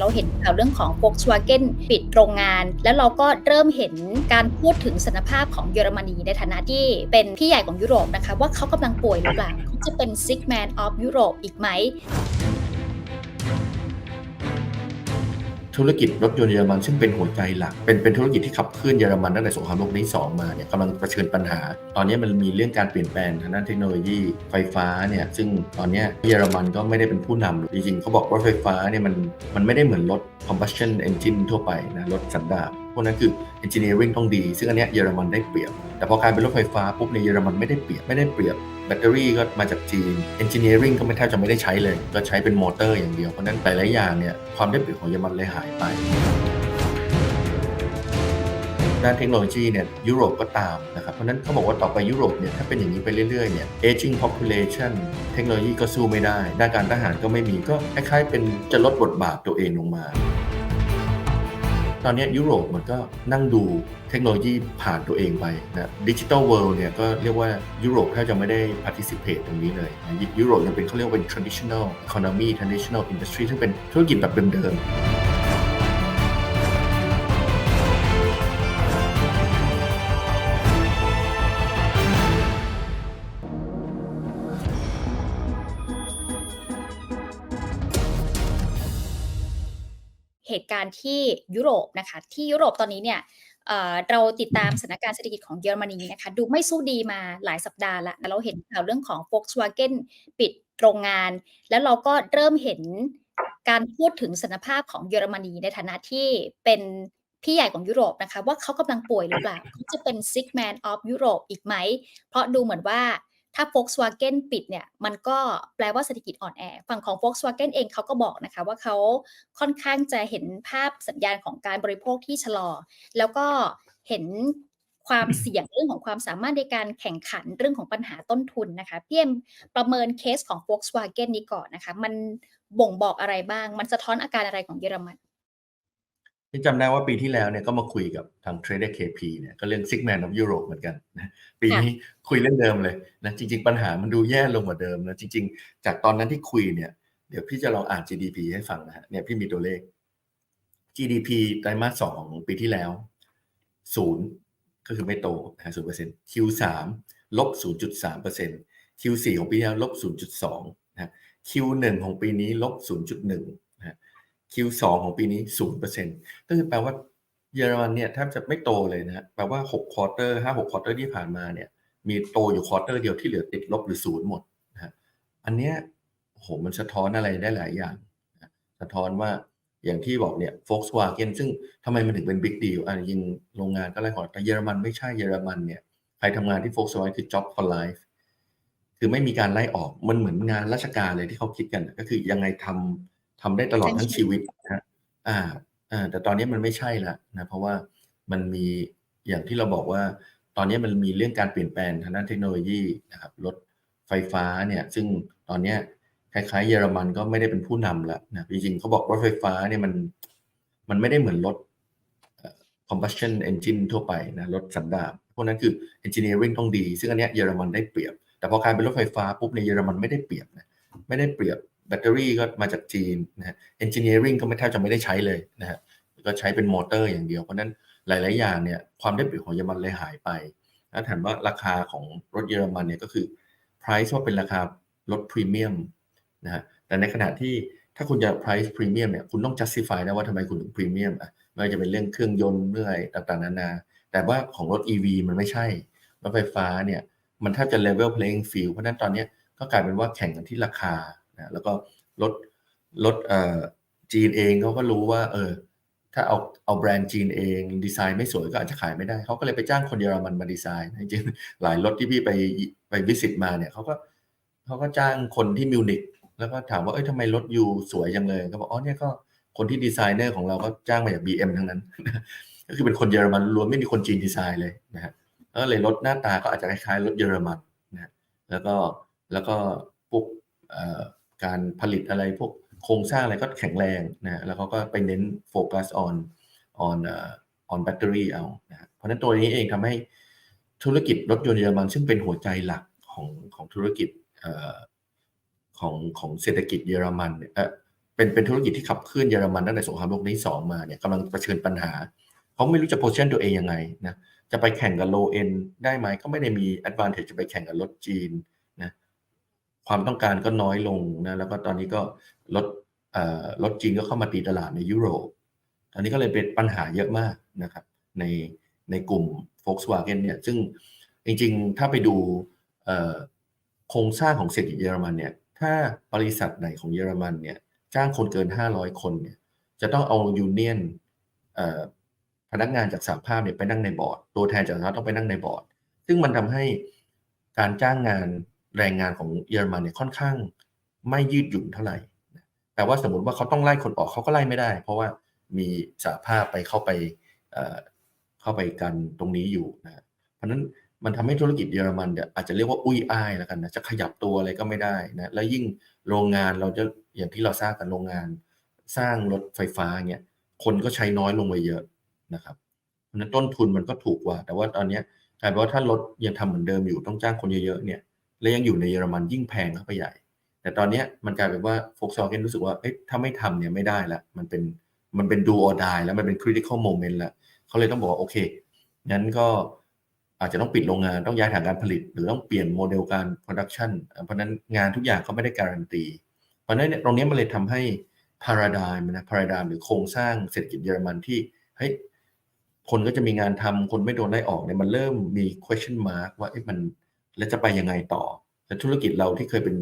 เราเห็นข่าวเรื่องของ Volkswagen ปิดโรงงาน แล้วเราก็เริ่มเห็นการพูดถึงสถานภาพของเยอรมนีในฐานะที่เป็นพี่ใหญ่ของยุโรปนะคะ ว่าเขากำลังป่วยหรือเปล่าเขาจะเป็น sick man of Europe อีกไหม ธุรกิจรถยนต์เยอรมันซึ่งเป็นหัวใจหลัก เป็นเป็นธุรกิจที่ขับเคลื่อนเยอรมันตั้งแต่สงครามโลกครั้งที่สองมาเนี่ยกำลังเผชิญปัญหา ตอนนี้มันมีเรื่องการเปลี่ยนแปลงทางด้านเทคโนโลยีไฟฟ้าเนี่ยซึ่งตอนนี้เยอรมันก็ไม่ได้เป็นผู้นำจริงๆเขาบอกว่าไฟฟ้าเนี่ยมันมันไม่ได้เหมือนรถ combustion engine ทั่วไปนะรถสันดาปพวกนั้นคือ engineering ต้องดี ซึ่งอันเนี้ยเยอรมันได้เปรียบ แต่พอกลายเป็นรถไฟฟ้าปุ๊บในเยอรมันไม่ได้เปรียบไม่ได้เปรียบแบตเตอรี่ก็มาจากจีน Engineering ก็ไม่แทบจะไม่ได้ใช้เลย ก็ใช้เป็นมอเตอร์อย่างเดียว เพราะนั้นหลายๆอย่างเนี่ยความได้เปรียบของเยอรมันเลยหายไปด้านเทคโนโลยีเนี่ยยุโรปก็ตามนะครับ เพราะฉะนั้นเขาบอกว่าต่อไปยุโรปเนี่ยถ้าเป็นอย่างนี้ไปเรื่อยๆเนี่ย aging population เทคโนโลยีก็สู้ไม่ได้ ด้านการทหารก็ไม่มีก็คล้ายๆเป็นจะลดบทบาทตัวเองลงมา ตอนนี้ยุโรปมันก็นั่งดูเทคโนโลยีผ่านตัวเองไปนะดิจิตอลเวิลด์เนี่ยก็เรียกว่ายุโรปแทบจะไม่ได้ participate ตรงนี้เลยนะยุโรปยังเป็นเขาเรียกว่าเป็น traditional economy traditional industry ซึ่งเป็นธุรกิจแบบเดิมๆ การณ์ที่ยุโรปนะคะ ที่ยุโรปตอนนี้เนี่ยเราติดตามสถานการณ์เศรษฐกิจของเยอรมนีนะคะ ดูไม่สู้ดีมาหลายสัปดาห์แล้วเราเห็นข่าวเรื่องของ Volkswagen ปิดโรงงาน แล้วเราก็เริ่มเห็นการพูดถึงสถานภาพของเยอรมนีในฐานะที่เป็นพี่ใหญ่ของยุโรปนะคะ ว่าเขากำลังป่วยหรือเปล่าเขาจะเป็น sick man of Europe อีกไหม เพราะดูเหมือนว่า ถ้า Volkswagen ปิดเนี่ย มันก็แปลว่าเศรษฐกิจอ่อนแอ ฝั่งของ Volkswagen เองเขาก็บอกนะคะว่าเขาค่อนข้างจะเห็นภาพสัญญาณของการบริโภคที่ชะลอ แล้วก็เห็นความเสี่ยงเรื่องของความสามารถในการแข่งขันเรื่องของปัญหาต้นทุนนะคะพี่เอ็มประเมินเคสของ Volkswagen นี้ก่อนนะคะ มันบ่งบอกอะไรบ้าง มันสะท้อนอาการอะไรของเยอรมัน ที่จำได้ว่าปีที่แล้วเนี่ยก็มาคุยกับทาง Trader KP เนี่ยก็เรื่อง Sick Man of Europe เหมือนกันนะปีนี้คุยเรื่องเดิมเลยนะจริง ๆ ปัญหามันดูแย่ลงกว่าเดิมนะจริง ๆ จากตอนนั้นที่คุยเนี่ยเดี๋ยวพี่จะลองอ่าน GDP ให้ฟังนะฮะเนี่ยพี่มีตัวเลข GDP ไตรมาสสองของปีที่แล้วศูนย์ก็คือไม่โตนะฮะศูนย์เปอร์เซ็นต์ Q3 ลบศูนย์จุดสามเปอร์เซ็นต์ Q4 ของปีที่แล้วลบศูนย์จุดสองนะฮะ Q1 ของปีนี้ลบศูนย์จุดหนึ่งนะฮะ Q2 ของปีนี้ศูนย์เปอร์เซ็นต์ก็คือแปลว่าเยอรมันเนี่ยแทบจะไม่โตเลยนะฮะแปลว่าหกควอเตอร์ห้าหกควอเตอร์ที่ผ่านมาเนี่ย มีโตอยู่ควอเตอร์เดียวที่เหลือติดลบหรือศูนย์หมดนะฮะอันเนี้ยโอ้โหมันสะท้อนอะไรได้หลายอย่าง สะท้อนว่าอย่างที่บอกเนี่ย Volkswagen ซึ่งทำไมมันถึงเป็นบิ๊กดีลอะยิงโรงงานก็ไล่ขอแต่เยอรมันไม่ใช่เยอรมันเนี่ยใครทำงานที่ Volkswagen คือ job for life คือไม่มีการไล่ออกมันเหมือนงานราชการเลยที่เขาคิดกัน ก็คือยังไงทำ ทำได้ตลอดทั้งชีวิตนะฮะอ่าอ่าแต่ตอนนี้มันไม่ใช่ละนะเพราะว่ามันมีอย่างที่เราบอกว่า ตอนนี้มันมีเรื่องการเปลี่ยนแปลงทางด้านเทคโนโลยีนะครับรถไฟฟ้าเนี่ยซึ่งตอนเนี้ยคล้ายๆ เยอรมันก็ไม่ได้เป็นผู้นำแล้วนะจริงๆเขาบอกรถไฟฟ้าเนี่ยมันมันไม่ได้เหมือนรถเอ่อ combustion engine ทั่วไปนะรถสันดาปพวกนั้นคือ engineering ต้องดี ซึ่งอันเนี้ยเยอรมันได้เปรียบ แต่พอกลายเป็นรถไฟฟ้าปุ๊บในเยอรมันไม่ได้เปรียบนะไม่ได้เปรียบ แบตเตอรี่ก็มาจากจีนนะฮะ engineering ก็ไม่แทบจะไม่ได้ใช้เลยนะฮะก็ใช้เป็นมอเตอร์อย่างเดียว เพราะนั้นหลาย ๆ อย่างเนี่ยความได้เปรียบของเยอรมันเลยหายไปถ้าถามว่าราคาของรถเยอรมันเนี่ยก็คือ price ว่าเป็นราคารถพรีเมียมนะฮะแต่ในขณะที่ถ้าคุณจะ price พรีเมียมเนี่ยคุณต้อง justify นะว่าทำไมคุณถึงพรีเมียมอะไม่ว่าจะเป็นเรื่องเครื่องยนต์เรื่องอะไรต่างๆนานา แต่ว่าของรถ EV มันไม่ใช่รถไฟฟ้าเนี่ยมันแทบจะ level playing field เพราะนั้นตอนนี้ก็กลายเป็นว่าแข่งกันที่ราคา นะแล้วก็รถรถเอ่อจีนเองเขาก็รู้ว่า เออ ถ้าเอาเอาแบรนด์จีนเองดีไซน์ไม่สวยก็อาจจะขายไม่ได้ เขาก็เลยไปจ้างคนเยอรมันมาดีไซน์จริงหลายรถที่พี่ไปไปวิสิตมาเนี่ยเขาก็เขาก็จ้างคนที่มิวนิกแล้วก็ถามว่าเอ้ยทำไมรถยูสวยจังเลยก็บอกอ๋อเนี่ยก็คนที่ดีไซเนอร์ของเราก็จ้างมาจาก BM ทั้งนั้น ก็คือเป็นคนเยอรมันล้วนไม่มีคนจีนดีไซน์เลยนะฮะก็เลยรถหน้าตาก็อาจจะคล้ายๆรถเยอรมันนะฮะแล้วก็แล้วก็พวกเอ่อ การผลิตอะไรพวกโครงสร้างอะไรก็แข็งแรงนะแล้วเขาก็ไปเน้นโฟกัส on on uh, on battery เอานะเพราะฉะนั้นตัวนี้เองทำให้ธุรกิจรถยนต์เยอรมันซึ่งเป็นหัวใจหลักของของธุรกิจอของของเศรษฐกิจเยอรมันเนี่ยเอ่อเป็นเป็นธุรกิจที่ขับเคลื่อนเยอรมันตั้งแต่สงครามโลกครั้งที่สองมาเนี่ยกำลังเผชิญปัญหาเขาไม่รู้จะโพสชั่นตัวเองยังไงนะจะไปแข่งกับโลเอ็นได้ไหมก็ไม่ได้มี advantage จะไปแข่งกับรถจีน ความต้องการก็น้อยลงนะแล้วก็ตอนนี้ก็รถรถจีนก็เข้ามาตีตลาดในยุโรป ตอนนี้ก็เลยเป็นปัญหาเยอะมากนะครับในในกลุ่ม Volkswagen เนี่ยซึ่งจริงๆ ถ้าไปดูโครงสร้างของเศรษฐกิจเยอรมันเนี่ยถ้าบริษัทไหนของเยอรมันเนี่ยจ้างคนเกิน 500 คนเนี่ยจะต้องเอายูเนียนพนักงานจากสหภาพเนี่ยไปนั่งในบอร์ด ตัวแทนจากสหภาพต้องไปนั่งในบอร์ด ซึ่งมันทำให้การจ้างงาน แรงงานของเยอรมันเนี่ยค่อนข้างไม่ยืดหยุ่นเท่าไหร่ แต่ว่าสมมติว่าเขาต้องไล่คนออกเขาก็ไล่ไม่ได้ เพราะว่ามีสหภาพไปเข้าไปเอ่อเข้าไปกันตรงนี้อยู่นะเพราะนั้นมันทำให้ธุรกิจเยอรมันเนี่ยอาจจะเรียกว่าอุ้ยอ้ายแล้วกันนะจะขยับตัวอะไรก็ไม่ได้นะแล้วยิ่งโรงงานเราจะอย่างที่เราทราบกันโรงงาน สร้างรถไฟฟ้าเนี่ยคนก็ใช้น้อยลงไปเยอะนะครับเพราะนั้นต้นทุนมันก็ถูกกว่า แต่ว่าตอนเนี้ยกลายเป็นว่าถ้ารถยังทำเหมือนเดิมอยู่ต้องจ้างคนเยอะๆเนี่ย และยังอยู่ในเยอรมันยิ่งแพงเข้าไปใหญ่ แต่ตอนนี้มันกลายเป็นว่า Volkswagen รู้สึกว่าเอ๊ะถ้าไม่ทำเนี่ยไม่ได้ละมันเป็นมันเป็น do or die แล้วมันเป็น critical moment แล้วเขาเลยต้องบอกว่าโอเคงั้นก็อาจจะต้องปิดโรงงานต้องย้ายฐานการผลิต หรือต้องเปลี่ยนโมเดลการ production เพราะนั้นงานทุกอย่างเขาไม่ได้การันตี เพราะนั้นตรงนี้มันเลยทำให้ paradigm นะ paradigm หรือโครงสร้างเศรษฐกิจเยอรมันที่เฮ้ยคนก็จะมีงานทำคนไม่โดนไล่ออกเนี่ยมันเริ่มมี question mark ว่าเอ๊ะมัน แล้วจะไปยังไงต่อแต่ธุรกิจเราที่เคยเป็น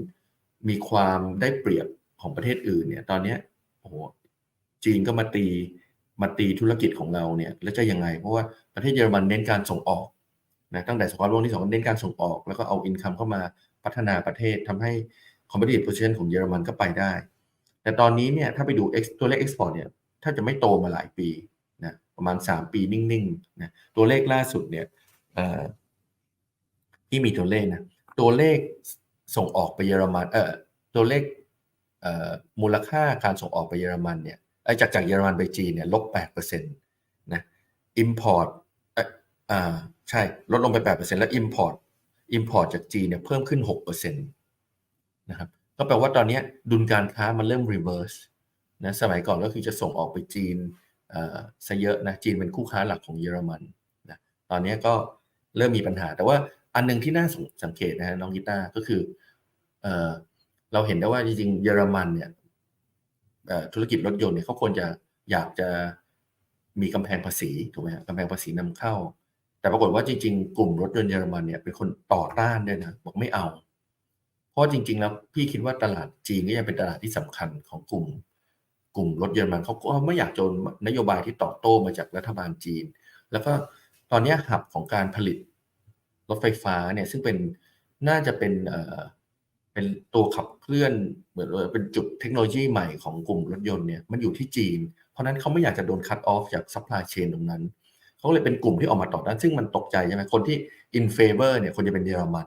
มีความได้เปรียบของประเทศอื่นเนี่ย ตอนนี้โอ้โหจีนก็มาตีมาตีธุรกิจของเราเนี่ยแล้วจะยังไง เพราะว่าประเทศเยอรมันเน้นการส่งออกนะตั้งแต่สงครามโลกที่สองเน้นการส่งออก แล้วก็เอาอินคัมเข้ามาพัฒนาประเทศทำให้ competitive position ของเยอรมันก็ไปได้ แต่ตอนนี้เนี่ยถ้าไปดู X ตัวเลข export เนี่ยถ้าจะไม่โตมาหลายปีนะประมาณ 3 ปีนิ่งๆนะตัวเลขล่าสุดเนี่ย ที่มีตัวเลขนะตัวเลขส่งออกไปเยอรมันเออตัวเลขเอ่อมูลค่าการส่งออกไปเยอรมันเนี่ยจากจากเยอรมันไปจีนเนี่ยลบ8%นะ import เอออ่าใช่ลดลงไป8%แล้ว import import จากจีนเนี่ยเพิ่มขึ้น6%นต์นะครับก็แปลว่าตอนนี้ดุลการค้ามันเริ่ม reverse นะสมัยก่อนก็คือจะส่งออกไปจีนเอ่อซะเยอะนะจีนเป็นคู่ค้าหลักของเยอรมันนะตอนนี้ก็เริ่มมีปัญหาแต่ว่า อันหนึ่งที่น่าสังเกตนะฮะน้องกีตาก็คือเออเราเห็นได้ว่าจริงๆเยอรมันเนี่ยธุรกิจรถยนต์เนี่ยเขาควรจะอยากจะมีกำแพงภาษีถูกไหมฮะกำแพงภาษีนำเข้า แต่ปรากฏว่าจริง ๆ กลุ่มรถยนต์เยอรมันเนี่ยเป็นคนต่อต้านด้วยนะบอกไม่เอา เพราะจริง ๆ แล้วพี่คิดว่าตลาดจีนก็ยังเป็นตลาดที่สำคัญของกลุ่ม กลุ่มรถเยอรมันเขาก็ไม่อยากโจนนโยบายที่ตอบโต้มาจากรัฐบาลจีน แล้วก็ตอนนี้หับของการผลิต รถไฟฟ้าเนี่ยซึ่งเป็นน่าจะเป็นเอ่อเป็นตัวขับเคลื่อนเหมือนเป็นจุดเทคโนโลยีใหม่ของกลุ่มรถยนต์เนี่ยมันอยู่ที่จีน เพราะนั้นเขาไม่อยากจะโดนคัตออฟจากซัพพลายเชนตรงนั้นเขาเลยเป็นกลุ่มที่ออกมาต่อต้านซึ่งมันตกใจใช่ไหมคนที่อินเฟเวอร์เนี่ยคนจะเป็นเยอรมัน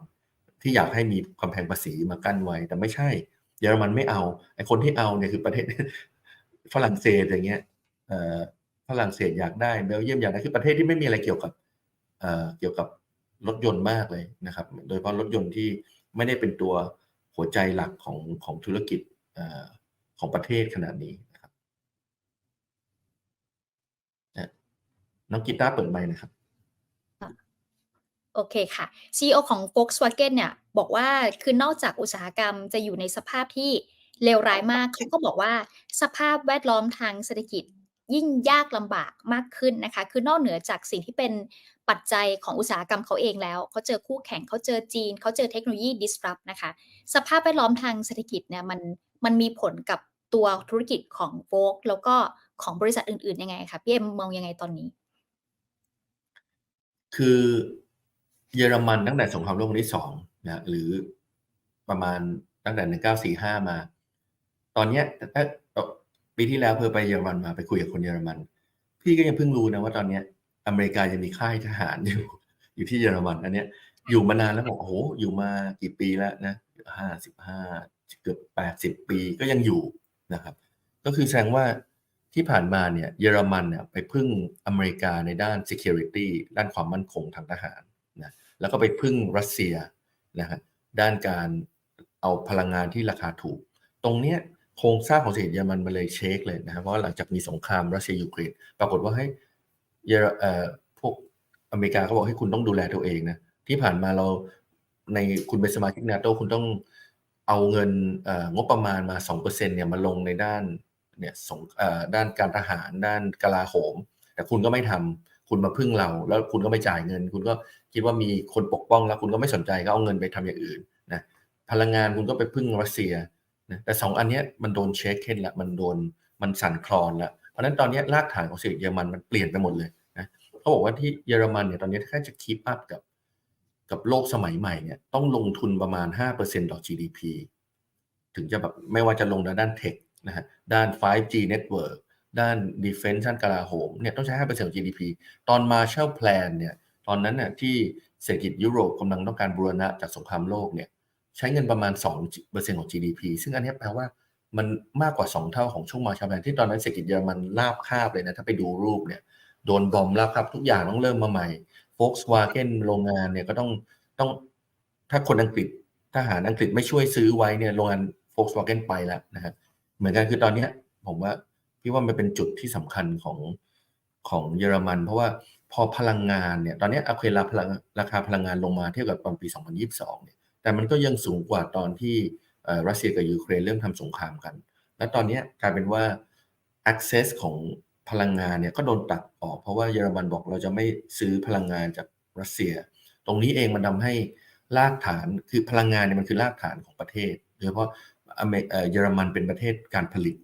ที่อยากให้มีกำแพงภาษีมากั้นไว้ แต่ไม่ใช่เยอรมันไม่เอาไอ้คนที่เอาเนี่ยคือประเทศฝรั่งเศสอย่างเงี้ยฝรั่งเศสอยากได้เบลเยียมอยากได้คือประเทศที่ไม่มีอะไรเกี่ยวกับเกี่ยวกับ รถยนต์มากเลยนะครับ โดยเฉพาะรถยนต์ที่ไม่ได้เป็นตัวหัวใจหลักของของธุรกิจอของประเทศขนาดนี้นะครับน้องกีตาร์เปิดไมค์นะครับโอเคค่ะ CEO ของ Volkswagen เนี่ยบอกว่าคือนอกจากอุตสาหกรรมจะอยู่ในสภาพที่เลวร้ายมากเขาก็บอกว่าสภาพแวดล้อมทางเศรษฐกิจ ยิ่งยากลำบากมากขึ้นนะคะ คือนอกเหนือจากสิ่งที่เป็นปัจจัยของอุตสาหกรรมเขาเองแล้ว เขาเจอคู่แข่งเขาเจอจีน เขาเจอเทคโนโลยี disrupt นะคะ สภาพแวดล้อมทางเศรษฐกิจเนี่ยมันมันมีผลกับตัวธุรกิจของโฟกแล้วก็ของบริษัทอื่นๆยังไงคะพี่เอ็มมองยังไงตอนนี้ คือเยอรมันตั้งแต่สงครามโลกครั้งที่สองนะหรือประมาณตั้งแต่หนึ่งเก้าสี่ห้ามา ตอนเนี้ย ปีที่แล้วเพื่อไปเยอรมันมาไปคุยกับคนเยอรมัน พี่ก็ยังเพิ่งรู้นะว่าตอนเนี้ยอเมริกายังมีค่ายทหารอยู่อยู่ที่เยอรมันอันเนี้ยอยู่มานานแล้วบอกโอ้โหอยู่มากี่ปีแล้วนะห้าสิบห้าเกือบแปดสิบปีก็ยังอยู่นะครับ ก็คือแสดงว่าที่ผ่านมาเนี่ยเยอรมันเนี่ยไปพึ่งอเมริกาในด้าน security ด้านความมั่นคงทางทหารนะแล้วก็ไปพึ่งรัสเซียนะฮะด้านการเอาพลังงานที่ราคาถูก ตรงเนี้ย โครงสร้างของเศรษฐกิจเยอรมันมันเลยเช็คเลยนะครับเพราะว่าหลังจากมีสงครามรัสเซียยูเครนปรากฏว่าให้เยอรพวกอเมริกาเขาบอกให้คุณต้องดูแลตัวเองนะที่ผ่านมาเราในคุณเป็นสมาชิกนาโตคุณต้องเอาเงินงบประมาณมา2%เนี่ยมาลงในด้านเนี่ยสงด้านการทหารด้านกลาโหม แต่คุณก็ไม่ทำคุณมาพึ่งเรา แล้วคุณก็ไม่จ่ายเงิน คุณก็คิดว่ามีคนปกป้องแล้วคุณก็ไม่สนใจก็เอาเงินไปทำอย่างอื่นนะพลังงานคุณก็ไปพึ่งรัสเซีย นะแต่สองอันนี้มันโดนเช็คเห็นละมันโดนมันสั่นคลอนละเพราะฉะนั้นตอนนี้รากฐานของเศรษฐกิจเยอรมันมันเปลี่ยนไปหมดเลยนะเขาบอกว่าที่เยอรมันเนี่ยตอนนี้ถ้าจะคีปอัพกับกับโลกสมัยใหม่เนี่ยต้องลงทุนประมาณ 5%ต่อ GDP ถึงจะแบบไม่ว่าจะลงด้านเทคนะฮะด้าน 5G network ด้าน defense ด้านกลาโหมเนี่ยต้องใช้ 5%ของ GDP ตอน Marshall Plan เนี่ยตอนนั้นน่ะที่เศรษฐกิจยุโรปกำลังต้องการบูรณะจากสงครามโลกเนี่ย ใช้เงินประมาณ2%ของ GDP ซึ่งอันนี้แปลว่ามันมากกว่า 2 เท่าของช่วง Marshall Plan ที่ตอนนั้นเศรษฐกิจเยอรมันราบคาบเลยนะ ถ้าไปดูรูปเนี่ยโดนบอมราบคาบทุกอย่างต้องเริ่มมาใหม่ Volkswagen โรงงานเนี่ยก็ต้องต้องถ้าคนอังกฤษทหารอังกฤษไม่ช่วยซื้อไว้เนี่ยโรงงาน Volkswagen ไปแล้วนะฮะเหมือนกันคือตอนนี้ผมว่าพี่ว่ามันเป็นจุดที่สำคัญของของเยอรมัน เพราะว่าพอพลังงานเนี่ยตอนนี้อเคราพลังราคาพลังงานลงมาเทียบกับตอนปี 2022 เนี่ย แต่มันก็ยังสูงกว่าตอนที่รัสเซียกับยูเครนเริ่มทำสงครามกัน และตอนนี้กลายเป็นว่า access ของพลังงานเนี่ยก็โดนตัดออก เพราะว่าเยอรมันบอกเราจะไม่ซื้อพลังงานจากรัสเซีย ตรงนี้เองมันทำให้รากฐานคือพลังงานเนี่ยมันคือรากฐานของประเทศโดยเฉพาะอเมเอ่อเยอรมันเป็นประเทศการผลิต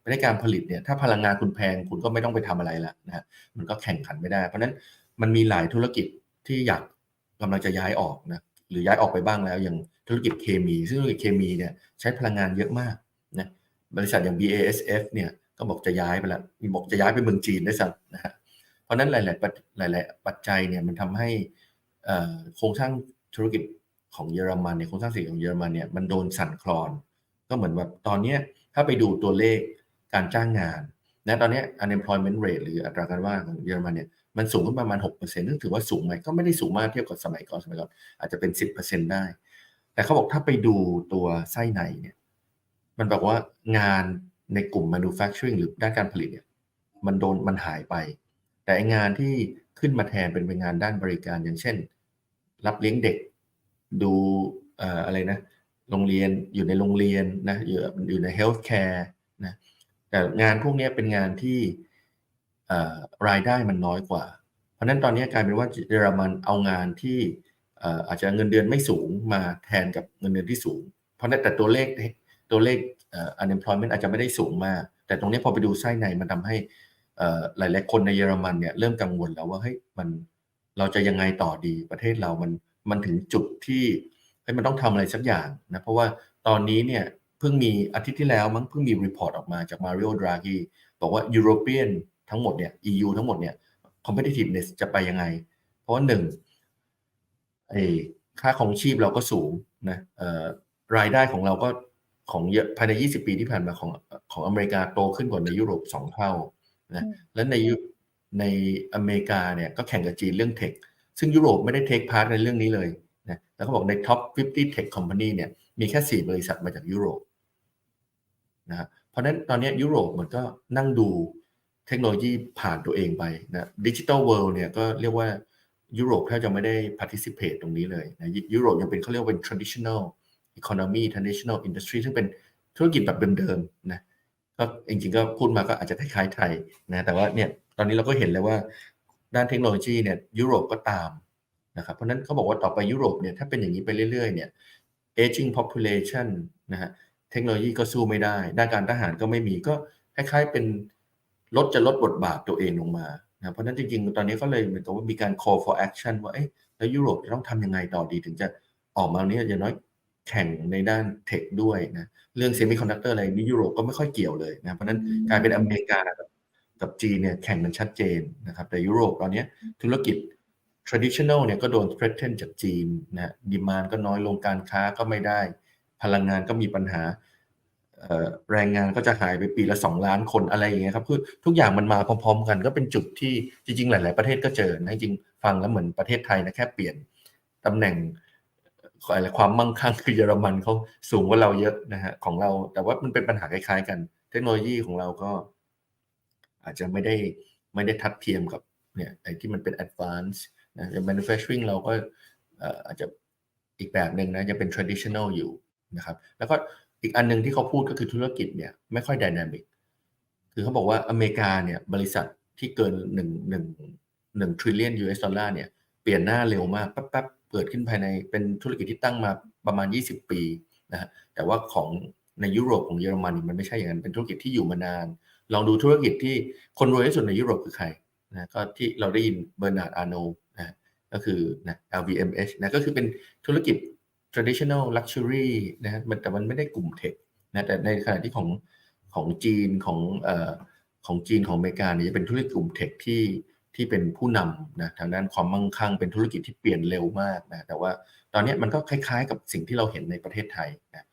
ไม่ได้การผลิตเนี่ยถ้าพลังงานคุณแพงคุณก็ไม่ต้องไปทำอะไรละนะมันก็แข่งขันไม่ได้ เพราะฉะนั้นมันมีหลายธุรกิจที่อยากกำลังจะย้ายออกนะ หรือย้ายออกไปบ้างแล้วอย่างธุรกิจเคมี ซึ่งธุรกิจเคมีเนี่ยใช้พลังงานเยอะมากนะบริษัทอย่าง BASF เนี่ยก็บอกจะย้ายไปล้วมีบอกจะย้ายไปเมืองจีนด้วยซ้ำนะฮะเพราะนั้นหลาย ๆ ปัจหลาย ๆ ปัจจัยเนี่ยมันทำให้โครงสร้างธุรกิจของเยอรมันเนี่ยโครงสร้างเศรษฐกิจของเยอรมันเนี่ยมันโดนสั่นคลอน ก็เหมือนแบบตอนนี้ถ้าไปดูตัวเลขการจ้างงานนะตอนนี้ unemployment rate หรืออัตราการว่างของเยอรมันเนี่ย มันสูงขึ้นประมาณ6%ซึ่งถือว่าสูงไหมก็ไม่ได้สูงมากเทียบกับสมัยก่อนสมัยก่อนอาจจะเป็น 10%ได้ แต่เขาบอกถ้าไปดูตัวไส้ในเนี่ยมันบอกว่างานในกลุ่ม manufacturing หรือด้านการผลิตเนี่ยมันโดนมันหายไป แต่งานที่ขึ้นมาแทนเป็นเป็นงานด้านบริการอย่างเช่น รับเลี้ยงเด็กดูเอ่ออะไรนะโรงเรียนอยู่ในโรงเรียนนะอยู่อยู่ในเฮลท์แคร์นะแต่งานพวกนี้เป็นงานที่ รายได้มันน้อยกว่า เพราะนั้นตอนนี้กลายเป็นว่าเยอรมันเอางานที่อาจจะเงินเดือนไม่สูงมาแทนกับเงินเดือนที่สูง เพราะนั้นแต่ตัวเลขตัวเลข unemployment อาจจะไม่ได้สูงมาก แต่ตรงนี้พอไปดูไส้ในมันทำให้หลาย ๆ คนในเยอรมันเนี่ยเริ่มกังวลแล้วว่าเฮ้ยมันเราจะยังไงต่อดีประเทศเรามันมันถึงจุดที่เฮ้ยมันต้องทำอะไรสักอย่างนะเพราะว่าตอนนี้เนี่ยเพิ่งมีอาทิตย์ที่แล้วมั้งเพิ่งมีรีพอร์ตออกมาจากมาริโอดรากีบอกว่ายุโรเปียน ทั้งหมดเนี่ย EU ทั้งหมดเนี่ย competitiveness จะไปยังไง เพราะว่าหนึ่งไอ้ค่าของชีพเราก็สูงนะรายได้ของเราก็ของเยอะภายใน 20 ปีที่ผ่านมาของของอเมริกาโตขึ้นกว่าในยุโรปสองเท่านะและในในอเมริกาเนี่ยก็แข่งกับจีนเรื่องเทค ซึ่งยุโรปไม่ได้เทคพาร์ทในเรื่องนี้เลยนะแล้วเขาบอกในท็อป 50 Tech Company เนี่ยมีแค่ 4 บริษัทมาจากยุโรปนะเพราะนั้นตอนนี้ยุโรปมันก็นั่งดู เทคโนโลยีผ่านตัวเองไปนะดิจิทัลเวิลด์เนี่ยก็เรียกว่ายุโรปแทบจะไม่ได้ participate ตรงนี้เลยนะยุโรปยังเป็นเขาเรียกว่าเป็น traditional economy traditional industry ซึ่งเป็นธุรกิจแบบเดิมๆนะก็จริงๆก็พูดมาก็อาจจะคล้ายๆไทยนะแต่ว่าเนี่ยตอนนี้เราก็เห็นเลยว่าด้านเทคโนโลยีเนี่ยยุโรปก็ตามนะครับเพราะนั้นเขาบอกว่าต่อไปยุโรปเนี่ยถ้าเป็นอย่างนี้ไปเรื่อยๆเนี่ย aging population นะฮะเทคโนโลยีก็สู้ไม่ได้ ด้านการทหารก็ไม่มีก็คล้ายๆเป็น ลดจะลดบทบาทตัวเองลงมานะเพราะนั้นจริงๆ ตอนนี้ก็เลยเหมือนกับว่ามีการ call for action ว่าเอ๊ะแล้วยุโรปจะต้องทำยังไงต่อดีถึงจะออกมาเนี้ยอย่างน้อยแข่งในด้านเทคด้วยนะเรื่องเซมิคอนดักเตอร์อะไรนี่ยุโรปก็ไม่ค่อยเกี่ยวเลยนะเพราะนั้นกลายเป็นอเมริกากับจีนเนี่ยแข่งกันชัดเจนนะครับแต่ยุโรปตอนนี้ธุรกิจ traditional เนี่ยก็โดน threaten จากจีนนะดีมานก็น้อยลงการค้าก็ไม่ได้ พลังงานก็มีปัญหา แรงงานก็จะหายไปปีละ 2 ล้านคนอะไรอย่างเงี้ยครับคือทุกอย่างมันมาพร้อม ๆ กันก็เป็นจุดที่จริง ๆ หลาย ๆประเทศก็เจอนะจริงฟังแล้วเหมือนประเทศไทยนะแค่เปลี่ยนตำแหน่งอะไรความมั่งคั่งคือเยอรมันเขาสูงกว่าเราเยอะนะฮะของเรา แต่ว่ามันเป็นปัญหาคล้าย ๆ กัน เทคโนโลยีของเราก็ อาจจะไม่ได้ไม่ได้ทัดเทียมกับเนี่ยไอ้ที่มันเป็น advance นะ manufacturing เราก็อาจจะอีกแบบหนึ่งนะยังเป็น traditional อยู่นะครับ แล้วก็ อีกอันหนึงที่เขาพูดก็คือธุรกิจเนี่ยไม่ค่อย dynamic คือเขาบอกว่าอเมริกาเนี่ยบริษัทที่เกินหนึ่งหนึ่งหนึ่ง trillion US ดอลลาร์เนี่ยเปลี่ยนหน้าเร็วมากแป๊บๆเปิดขึ้นภายในเป็นธุรกิจที่ตั้งมาประมาณ 20 ปีนะฮะแต่ว่าของในยุโรปของเยอรมันมันไม่ใช่อย่างนั้นเป็นธุรกิจที่อยู่มานาน ลองดูธุรกิจที่คนรวยที่สุดในยุโรปคือใครนะก็ที่เราได้ยินเบอร์นาร์ดอาร์โนนะก็คือนะ LVMH นะก็คือเป็นธุรกิจ traditional luxury นะมันแต่มันไม่ได้กลุ่มเทคนะแต่ในขณะที่ของของจีนของเอ่อของจีนของอเมริกาเนี่ยจะเป็นธุรกิจกลุ่มเทคที่ที่เป็นผู้นำนะทางด้านความมั่งคั่งเป็นธุรกิจที่เปลี่ยนเร็วมากนะแต่ว่าตอนนี้มันก็คล้ายๆ กับสิ่งที่เราเห็นในประเทศไทยนะ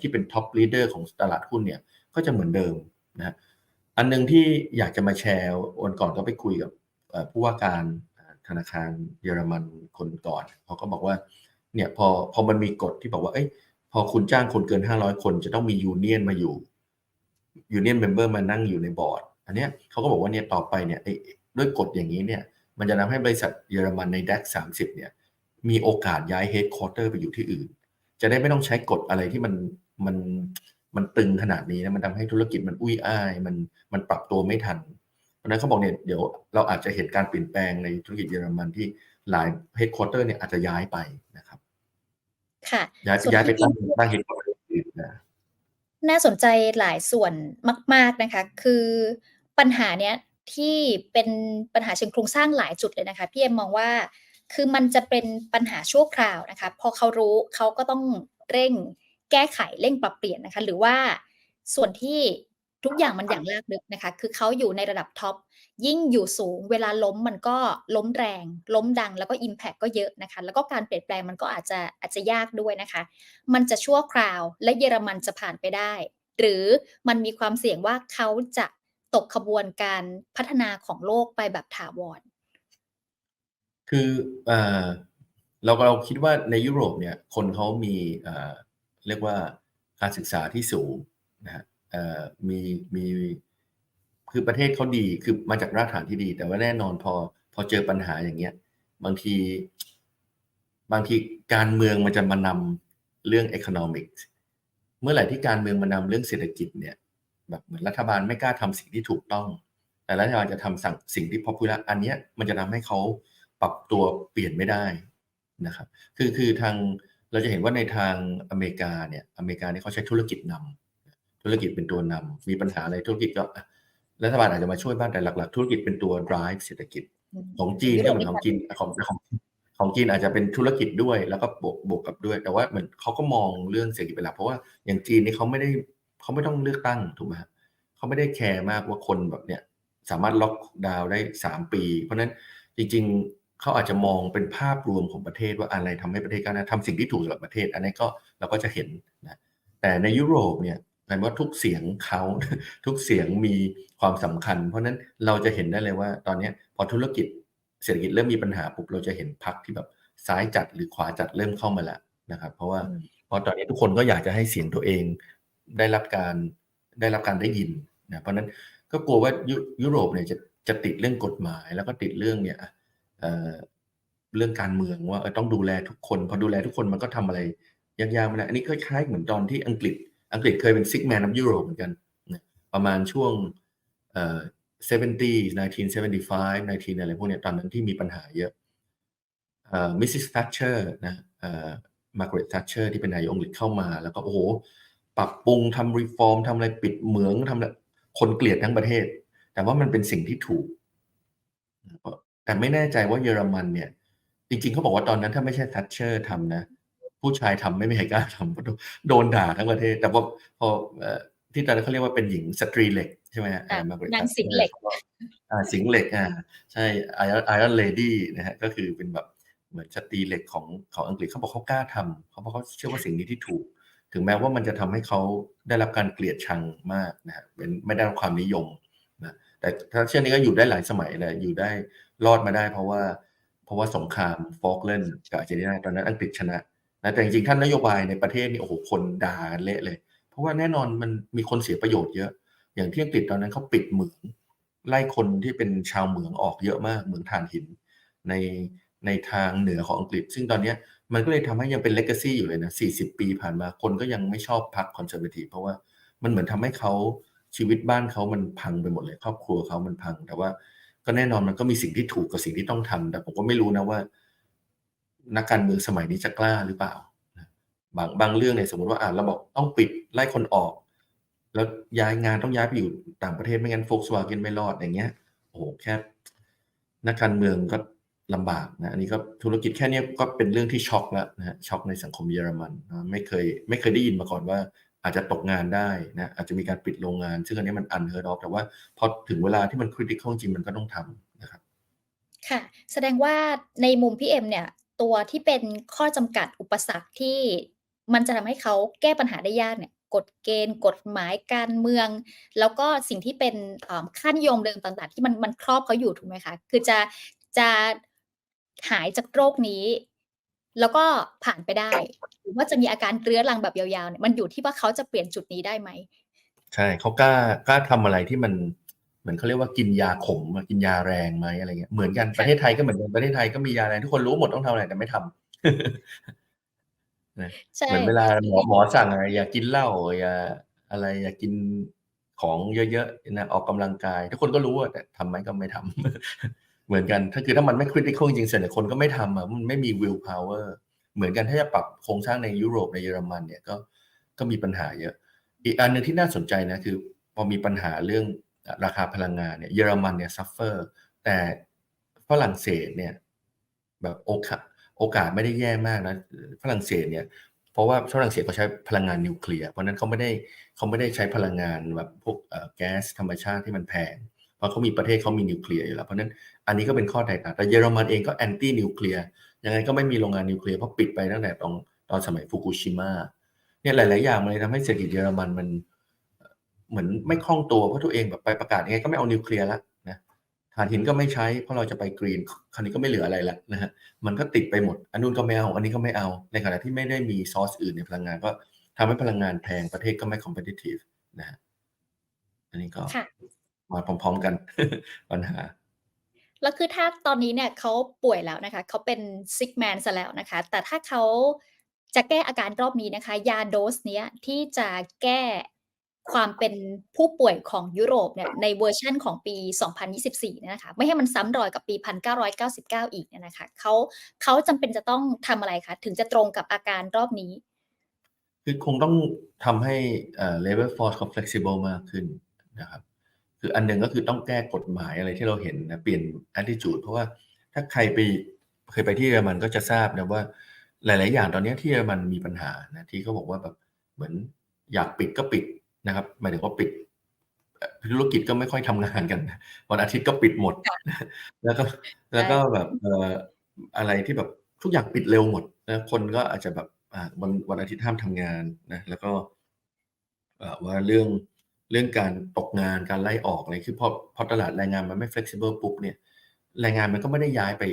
ที่เป็นท็อปลีดเดอร์ของตลาดหุ้นเนี่ยก็จะเหมือนเดิมนะอันหนึงที่อยากจะมาแชร์วันก่อนก็ไปคุยกับผู้ว่าการธนาคารเยอรมันคนก่อนเขาก็บอกว่า เนี่ยพอพอมันมีกฎที่บอกว่าเอ้ยพอคุณจ้างคนเกิน 500 คนจะต้องมียูเนียนมาอยู่ยูเนียนเมมเบอร์มานั่งอยู่ในบอร์ด อันเนี้ยเขาก็บอกว่าเนี่ยต่อไปเนี่ยด้วยกฎอย่างนี้เนี่ยมันจะทำให้บริษัทเยอรมันใน DAX 30 เนี่ยมีโอกาสย้ายเฮดค q u เตอร์ไปอยู่ที่อื่น จะได้ไม่ต้องใช้กฎอะไรที่มันมันมันตึงขนาดนี้นะมันทำให้ธุรกิจมันอุ้ยอ้ายมันมันปรับตัวไม่ทัน เพราะฉะนั้นเขาบอกเนี่ยเดี๋ยวเราอาจจะเห็นการเปลี่ยนแปลงในธุรกิจเยอรมันที่หลายเฮดค q u เตอร์เนี่ยอาจจะย้ายไปนะครับ ค่ะย้ายส่วนย้ายไปที่ตั้งพี่ตั้งเฮดค q u เตอร์อื่นนะน่าสนใจหลายส่วนมาก ๆนะคะ คือปัญหาเนี้ยที่เป็นปัญหาเชิงโครงสร้างหลายจุดเลยนะคะพี่เอ็มมองว่าคือมันจะเป็นปัญหาชั่วคราวนะคะ พอเขารู้เขาก็ต้องเร่งแก้ไขเร่งปรับเปลี่ยนนะคะ หรือว่าส่วนที่ ทุกอย่างมันอย่างลากลึกนะคะ คือเขาอยู่ในระดับท็อป ยิ่งอยู่สูง เวลาล้มมันก็ล้มแรง ล้มดัง แล้วก็ Impact ก็เยอะนะคะ แล้วก็การเปลี่ยนแปลงมันก็อาจจะอาจจะยากด้วยนะคะ มันจะชั่วคราว และเยอรมันจะผ่านไปได้ หรือมันมีความเสี่ยงว่าเขาจะตกขบวนการพัฒนาของโลกไปแบบถาวร คือเอ่อเราเราคิดว่าในยุโรปเนี่ย คนเขามีเอ่อเรียกว่าการศึกษาที่สูงนะฮะ มีมีคือประเทศเขาดีคือมาจากรากฐานที่ดี แต่ว่าแน่นอนพอพอเจอปัญหาอย่างเงี้ย บางที บางทีการเมืองมันจะมานำเรื่อง economics เมื่อไหร่ที่การเมืองมานำเรื่องเศรษฐกิจเนี่ยแบบเหมือนรัฐบาลไม่กล้าทำสิ่งที่ถูกต้อง แต่รัฐบาลจะทำสั่งสิ่งที่ popular อันเนี้ยมันจะทำให้เขาปรับตัวเปลี่ยนไม่ได้นะครับ คือคือทางเราจะเห็นว่าในทางอเมริกาเนี่ยอเมริกาเนี่ยเขาใช้ธุรกิจนำ ธุรกิจเป็นตัวนำมีปัญหาอะไรธุรกิจก็อะรัฐบาลอาจจะมาช่วยบ้างแต่หลัก ๆ ธุรกิจเป็นตัว drive เศรษฐกิจ ของจีนก็เหมือนของจีนของของของจีนอาจจะเป็นธุรกิจด้วยแล้วก็บวกบวกกับด้วย แต่ว่าเหมือนเขาก็มองเรื่องเศรษฐกิจเป็นหลักเพราะว่าอย่างจีนนี่เขาไม่ได้เขาไม่ต้องเลือกตั้งถูกไหมฮะเขาไม่ได้แคร์มากว่าคนแบบเนี้ยสามารถล็อกดาวน์ได้สามปี เพราะฉะนั้นจริง ๆเขาอาจจะมองเป็นภาพรวมของประเทศว่าอะไรทำให้ประเทศก้าวหน้าทำสิ่งที่ถูกสำหรับประเทศ อันนี้ก็เราก็จะเห็นนะแต่ในยุโรปเนี่ย หมายว่าทุกเสียงเขาทุกเสียงมีความสำคัญ เพราะฉะนั้นเราจะเห็นได้เลยว่า ตอนนี้พอธุรกิจเศรษฐกิจเริ่มมีปัญหาปุ๊บเราจะเห็นพักที่แบบซ้ายจัดหรือขวาจัดเริ่มเข้ามาแล้วนะครับ เพราะว่าพราะตอนนี้ทุกคนก็อยากจะให้เสียงตัวเองได้รับการได้รับการได้ยินนะเพราะนั้นก็กลัวว่ายุยุโรปเนี่ยจะจะติดเรื่องกฎหมายแล้วก็ติดเรื่องเนี่ยเเรื่องการเมืองว่าเออต้องดูแลทุกคน พอดูแลทุกคนมันก็ทำอะไรยากๆไม่ได้อันนี้คล้ายๆเหมือนตอนที่อังกฤษ อังกฤษเคยเป็นซิกแมน of ยุโรปเหมือนกันนะประมาณช่วงเอ่อ70 1975 19อะไรพวกเนี้ยตอนนั้นที่มีปัญหาเยอะเอ่อมิสซิสทัชเชอร์นะเอ่อมาร์กาเร็ตทัชเชอร์ที่เป็นนายกอังกฤษเข้ามา แล้วก็โอ้โห ปรับปรุงทำรีฟอร์มทำอะไรปิดเหมืองทำอะไรคนเกลียดทั้งประเทศ แต่ว่ามันเป็นสิ่งที่ถูก แต่ไม่แน่ใจว่าเยอรมันเนี่ย จริงๆเขาบอกว่าตอนนั้นถ้าไม่ใช่ทัชเชอร์ทำนะ ผู้ชายทำไม่มีใครกล้าทำเพราะโดนด่าทั้งประเทศ แต่พอพอเอ่อที่ตอนนั้นเขาเรียกว่าเป็นหญิงสตรีเหล็กใช่ไหมฮะอะมาร์กาเร็ตนางสิงห์เหล็กอ่าสิงห์เหล็กอ่าใช่ไอไอรอนเลดี้นะฮะก็คือเป็นแบบเหมือนสตรีเหล็กของของอังกฤษเขาบอกเขากล้าทำเขาบอกเขาเชื่อว่าสิ่งนี้ที่ถูก ถึงแม้ว่ามันจะทำให้เขาได้รับการเกลียดชังมากนะฮะเป็นไม่ได้รับความนิยมนะแต่ถ้าเช่นนี้ก็อยู่ได้หลายสมัยเลยอยู่ได้รอดมาได้เพราะว่า เพราะว่าสงครามฟอกเลนด์กับอาร์เจนตินาตอนนั้นอังกฤษชนะ นะแต่จริงๆท่านนโยบายในประเทศนี่โอ้โหคนด่ากันเละเลย เพราะว่าแน่นอนมันมีคนเสียประโยชน์เยอะ อย่างที่อังกฤษตอนนั้นเขาปิดเหมืองไล่คนที่เป็นชาวเหมืองออกเยอะมากเหมืองถ่านหิน ในในทางเหนือของอังกฤษ ซึ่งตอนนี้มันก็เลยทำให้ยังเป็นเลก a ซีอยู่เลยนะ40 ปีผ่านมาคนก็ยังไม่ชอบพรรคคอนเซอร์เวทีฟเพราะว่ามันเหมือนทำให้เขาชีวิตบ้านเขามันพังไปหมดเลย ครอบครัวเขามันพัง แต่ว่าก็แน่นอนมันก็มีสิ่งที่ถูกกับสิ่งที่ต้องทำแต่ผมก็ไม่รู้นะว่า นักการเมืองสมัยนี้จะกล้าหรือเปล่า บางบางเรื่องเนี่ยสมมติว่าอ่านเราบอกต้องปิดไล่คนออก แล้วย้ายงานต้องย้ายไปอยู่ต่างประเทศไม่งั้นโฟกสวาเกนไม่รอดอย่างเงี้ยโอ้โหแค่นักการเมืองก็ลำบากนะอันนี้ก็ธุรกิจแค่เนี้ยก็เป็นเรื่องที่ช็อกแล้วนะฮะช็อกในสังคมเยอรมันนะไม่เคยไม่เคยได้ยินมาก่อนว่า อาจจะตกงานได้นะอาจจะมีการปิดโรงงาน ซึ่งอันนี้มันอันเฮอร์ดอแต่ว่าพอถึงเวลาที่มันคริติคอลจริงมันก็ต้องทำนะครับค่ะ แสดงว่าในมุมพี่เอ็มเนี่ย ตัวที่เป็นข้อจำกัดอุปสรรคที่มันจะทำให้เขาแก้ปัญหาได้ยากเนี่ยกฎเกณฑ์ กฎหมายการเมือง แล้วก็สิ่งที่เป็นเอ่อค่านิยมเดิมต่างๆ ที่มันมันครอบเขาอยู่ถูกไหมคะคือจะจะหายจากโรคนี้ แล้วก็ผ่านไปได้ หรือว่าจะมีอาการเรื้อรังแบบยาวๆเนี่ยมันอยู่ที่ว่าเขาจะเปลี่ยนจุดนี้ได้ไหมใช่เขากล้ากล้าทำอะไรที่มัน เหมือนเขาเรียกว่ากินยาขมอะกินยาแรงไหมอะไรเงี้ยเหมือนกันประเทศไทยก็เหมือนกันประเทศไทยก็มียาแรงทุกคนรู้หมดต้องทำอะไรแต่ไม่ทำนะใช่เหมือนเวลาหมอหมอสั่งอะไรอย่ากินเหล้าอย่าอะไรอย่ากินของเยอะๆนะออกกำลังกาย ทุกคนก็รู้อะแต่ทำไหมก็ไม่ทำเหมือนกันถ้าคือถ้ามันไม่คริติคอลจริงๆเสร็จคนก็ไม่ทำอะมันไม่มี will power เหมือนกันถ้าจะปรับโครงสร้างในยุโรปในเยอรมันเนี่ยก็ก็มีปัญหาเยอะ อีกอันหนึ่งที่น่าสนใจนะคือ พอมีปัญหาเรื่อง ราคาพลังงานเนี่ยเยอรมันเนี่ยซัฟเฟอร์แต่ฝรั่งเศสเนี่ยแบบโอกาสโอกาสไม่ได้แย่มากนะฝรั่งเศสเนี่ยเพราะว่าฝรั่งเศสเขาใช้พลังงานนิวเคลียร์เพราะนั้นเขาไม่ได้เขาไม่ได้ใช้พลังงานแบบพวกแก๊สธรรมชาติที่มันแพงเพราะเขามีประเทศเขามีนิวเคลียร์อยู่แล้วเพราะนั้นอันนี้ก็เป็นข้อแตกต่างแต่เยอรมันเองก็แอนตี้นิวเคลียร์ยังไงก็ไม่มีโรงงานนิวเคลียร์เพราะปิดไปตั้งแต่ตอนตอนสมัยฟุกุชิมะเนี่ยหลาย ๆ อย่างมันเลยทำให้เศรษฐกิจเยอรมันมัน เหมือนไม่คล่องตัวเพราะตัวเองแบบไปประกาศยังไงก็ไม่เอานิวเคลียร์แล้วนะถ่านหินก็ไม่ใช้เพราะเราจะไปกรีนคราวนี้ก็ไม่เหลืออะไรแล้วนะฮะมันก็ติดไปหมด อันนู้นก็ไม่เอา อันนี้ก็ไม่เอา ในขณะที่ไม่ได้มีซอสอื่นในพลังงานก็ทำให้พลังงานแพงประเทศก็ไม่ competitive นะฮะอันนี้ก็ค่ะมาพร้อม ๆ กันปัญหาแล้วคือถ้าตอนนี้เนี่ยเขาป่วยแล้วนะคะเขาเป็นซิกแมนซะแล้วนะคะ แต่ถ้าเขาจะแก้อาการรอบนี้นะคะ ยาโดสเนี้ยที่จะแก้ ความเป็นผู้ป่วยของยุโรปเนี่ยในเวอร์ชั่นของปี 2024เนี่ยนะคะไม่ให้มันซ้ำรอยกับปี 1999 อีกเนี่ยนะคะเขาเขาจำเป็นจะต้องทำอะไรคะถึงจะตรงกับอาการรอบนี้ คือคงต้องทำให้ labor force เขา flexible มากขึ้นนะครับคืออันหนึ่งก็คือต้องแก้กฎหมายอะไรที่เราเห็นนะเปลี่ยน attitude เพราะว่าถ้าใครไปเคยไปที่เยอรมันก็จะทราบนะว่าหลาย ๆ อย่างตอนนี้ที่เยอรมันมีปัญหานะที่เขาบอกว่าแบบเหมือนอยากปิดก็ปิด นะครับหมายถึงว่าปิดเอ่อธุรกิจก็ไม่ค่อยทำงานกันวันอาทิตย์ก็ปิดหมด แล้วก็แล้วก็แบบเอ่ออะไรที่แบบทุกอย่างปิดเร็วหมดนะคนก็อาจจะแบบอ่าวันวันอาทิตย์ห้ามทำงานนะแล้วก็เอ่อว่าเรื่องเรื่องการตกงานการไล่ออกอะไรคือพอพอตลาดแรงงานมันไม่ flexible ปุ๊บเนี่ยแรงงานมันก็ไม่ได้ย้ายไป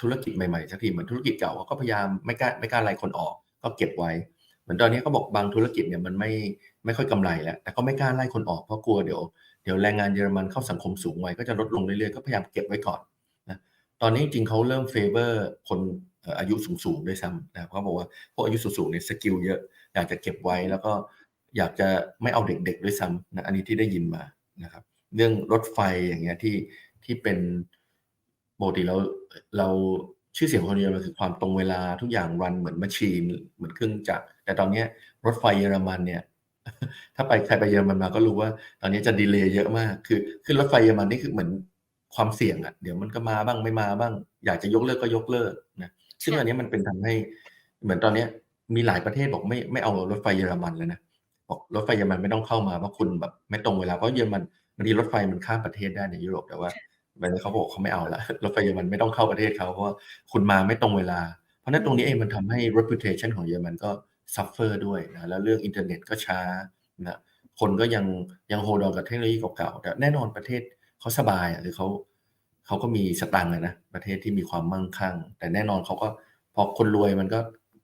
ธุรกิจใหม่ๆสักทีเหมือนธุรกิจเก่าเขาก็พยายามไม่กล้าไม่กล้าไล่คนออก ก็เก็บไว้ เหมือนตอนนี้เขาบอกบางธุรกิจเนี่ยมันไม่ไม่ค่อยกำไรแล้ว แต่ก็ไม่กล้าไล่คนออกเพราะกลัวเดี๋ยวเดี๋ยวแรงงานเยอรมันเข้าสังคมสูงวัยก็จะลดลงเรื่อยๆก็พยายามเก็บไว้ก่อนนะตอนนี้จริงเขาเริ่มเฟเวอร์คนอายุสูงๆด้วยซ้ำนะเขาบอกว่าพวกอายุสูงๆเนี่ยสกิลเยอะอยากจะเก็บไว้แล้วก็อยากจะไม่เอาเด็กๆด้วยซ้ำนะอันนี้ที่ได้ยินมานะครับ เรื่องรถไฟอย่างเงี้ยที่ที่เป็นปกติเราเรา ชื่อเสียงของคนเยอรมันคือความตรงเวลาทุกอย่างรันเหมือนมชชีนเหมือนเครื่องจักรแต่ตอนนี้รถไฟเยอรมันเนี่ยถ้าไปใครไปเยอรมันมาก็รู้ว่า ตอนนี้จะดีเลย์เยอะมาก คือขึ้นรถไฟเยอรมันนี่คือเหมือนความเสี่ยงอะเดี๋ยวมันก็มาบ้างไม่มาบ้าง อยากจะยกเลิกก็ยกเลิกนะซึ่งอันนี้มันเป็นทำให้เหมือนตอนเนี้ยมีหลายประเทศบอกไม่ไม่เอารถไฟเยอรมันแล้วนะบอกรถไฟเยอรมันไม่ต้องเข้ามาเพราะคุณแบบไม่ตรงเวลาเพราะเยอรมันบางทีรถไฟมันข้ามประเทศได้ในยุโรปแต่ว่า วันนี้เขาบอกเขาไม่เอาละรถไฟเยอรมันไม่ต้องเข้าประเทศเขาเพราะว่าคุณมาไม่ตรงเวลา เพราะฉะนั้นตรงนี้เองมันทำให้ reputation ของเยอรมันก็ suffer ด้วยนะแล้วเรื่องอินเทอร์เน็ตก็ช้านะคนก็ยังยังโฮดอนกับเทคโนโลยีเก่าๆแต่แน่นอนประเทศเขาสบายอะหรือเขาเขาก็มีสตังค์อะนะประเทศที่มีความมั่งคั่ง แต่แน่นอนเขาก็พอคนรวยมันก็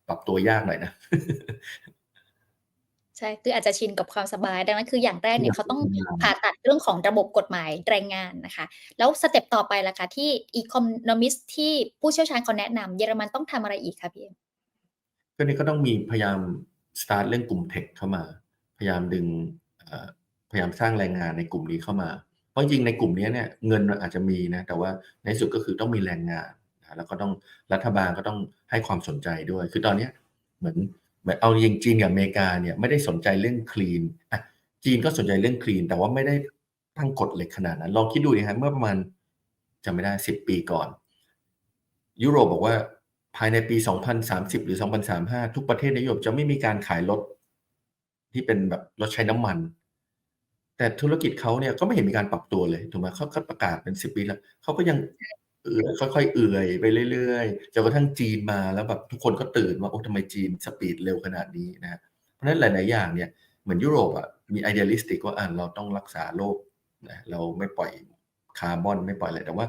ปรับตัวยากหน่อยนะ ใช่ คืออาจจะชินกับความสบาย ดังนั้นคืออย่างแรกเนี่ยเขาต้องอืมผ่าตัดเรื่องของระบบกฎหมายแรงงานนะคะ แล้วสเต็ปต่อไปล่ะคะที่ Economist ที่ผู้เชี่ยวชาญเขาแนะนำเยอรมันต้องทำอะไรอีกคะพี่เอ็ม?ก็นี่ก็ต้องมีพยายามสตาร์ตเรื่องกลุ่มเทคเข้ามา พยายามดึงเอ่อพยายามสร้างแรงงานในกลุ่มนี้เข้ามา เพราะจริงๆในกลุ่มนี้เนี่ยเงินมันอาจจะมีนะแต่ว่าในที่สุดก็คือต้องมีแรงงานนะแล้วก็ต้องรัฐบาลก็ต้องให้ความสนใจด้วย คือตอนเนี้ยเหมือน เหมือนเอาจริงจีนกับอเมริกาเนี่ยไม่ได้สนใจเรื่องคลีนอะจีนก็สนใจเรื่องคลีน แต่ว่าไม่ได้ตั้งกฎเหล็กขนาดนั้น ลองคิดดูสิครับเมื่อประมาณจำไม่ได้10ปีก่อน ยุโรปบอกว่าภายในปี 2030 หรือ 2035 ทุกประเทศในยุโรปจะไม่มีการขายรถที่เป็นแบบรถใช้น้ำมัน แต่ธุรกิจเขาเนี่ยก็ไม่เห็นมีการปรับตัวเลยถูกไหมเขาประกาศเป็น10ปีแล้วเขาก็ยัง เอื่อยค่อย ๆ เอื่อยไปเรื่อยๆจนกระทั่งจีนมาแล้วแบบทุกคนก็ตื่นว่าโอ้ทำไมจีนสปีดเร็วขนาดนี้นะเพราะฉะนั้นหลาย ๆ อย่างเนี่ยเหมือนยุโรปอะมี idealistic ว่าอ่าเราต้องรักษาโลกนะเราไม่ปล่อยคาร์บอนไม่ปล่อยอะไรแต่ว่า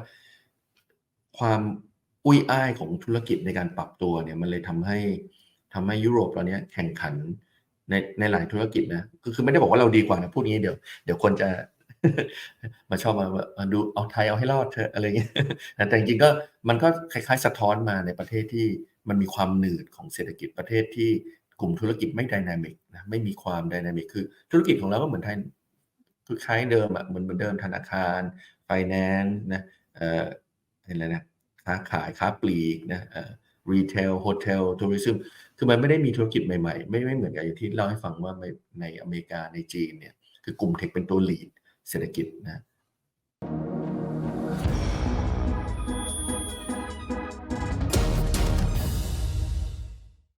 ความอุ้ยอ้ายของธุรกิจในการปรับตัวเนี่ยมันเลยทำให้ทำให้ยุโรปตอนนี้แข่งขันในในหลายธุรกิจนะคือคือไม่ได้บอกว่าเราดีกว่านะพูดงี้เดี๋ยวเดี๋ยวคนจะ มาชอบมามาดูเอาไทยเอาให้รอดเถอะอะไรอย่างเงี้ยแต่จริงๆก็มันก็คล้ายๆ สะท้อนมาในประเทศที่มันมีความหนืดของเศรษฐกิจประเทศที่กลุ่มธุรกิจไม่ dynamic นะไม่มีความ dynamic คือธุรกิจของเราก็เหมือนไทยคือคล้ายเดิมอะเหมือนเหมือนเดิมธนาคารไฟแนนซ์นะเอ่ออะไรนะค้าขายค้าปลีกนะเอ่อ retail hotel tourism คือมันไม่ได้มีธุรกิจใหม่ๆ ไม่ไม่เหมือนกับอย่างที่เล่าให้ฟังว่าในอเมริกาในจีนเนี่ยคือกลุ่มเทคเป็นตัว lead เศรษฐกิจนะ